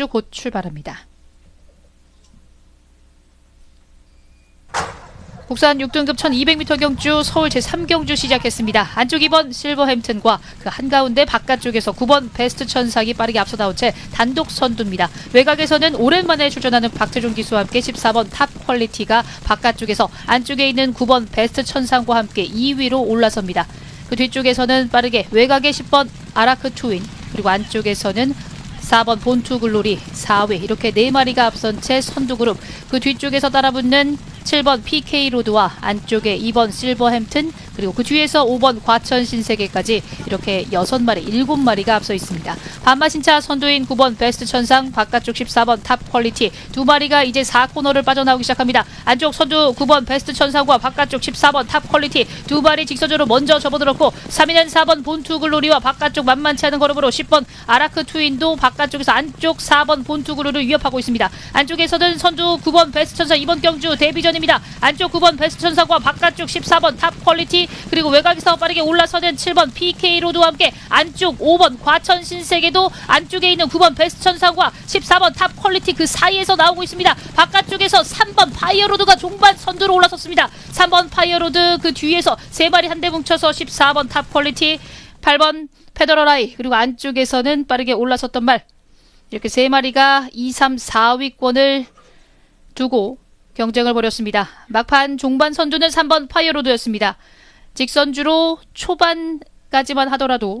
주 곧 출발합니다. 국산 6등급 1200m 경주 서울 제3경주 시작했습니다. 안쪽 2번 실버햄튼과 그 한가운데 바깥쪽에서 9번 베스트 천상이 빠르게 앞서 나온 채 단독 선두입니다. 외곽에서는 오랜만에 출전하는 박태종 기수와 함께 14번 탑 퀄리티가 바깥쪽에서 안쪽에 있는 9번 베스트 천상과 함께 2위로 올라섭니다. 그 뒤쪽에서는 빠르게 외곽에 10번 아라크 투인 그리고 안쪽에서는 4번 본투 글로리 4위 이렇게 네 마리가 앞선 채 선두 그룹 그 뒤쪽에서 따라붙는 7번 PK 로드와 안쪽에 2번 실버햄튼 그리고 그 뒤에서 5번 과천 신세계까지 이렇게 6마리 7마리가 앞서 있습니다. 반마신차 선두인 9번 베스트 천상 바깥쪽 14번 탑 퀄리티 두 마리가 이제 4코너를 빠져나오기 시작합니다. 안쪽 선두 9번 베스트 천상과 바깥쪽 14번 탑 퀄리티 두 마리 직선으로 먼저 접어들었고 3위는 4번 본투 글로리와 바깥쪽 만만치 않은 걸음으로 10번 아라크 투인도 바깥쪽에서 안쪽 4번 본투 글로리를 위협하고 있습니다. 안쪽에서는 선두 9번 베스트 천상 이번 경주 데뷔전입니다. 안쪽 9번 베스트 천상과 바깥쪽 14번 탑 퀄리티 그리고 외곽에서 빠르게 올라서는 7번 PK 로드와 함께 안쪽 5번 과천 신세계도 안쪽에 있는 9번 베스트 천상과 14번 탑 퀄리티 그 사이에서 나오고 있습니다. 바깥쪽에서 3번 파이어로드가 종반 선두로 올라섰습니다. 3번 파이어로드 그 뒤에서 세 마리 한 대 뭉쳐서 14번 탑 퀄리티 8번 페더러라이 그리고 안쪽에서는 빠르게 올라섰던 말 이렇게 세 마리가 2, 3, 4위권을 두고 경쟁을 벌였습니다. 막판 종반 선두는 3번 파이어로드였습니다. 직선주로 초반까지만 하더라도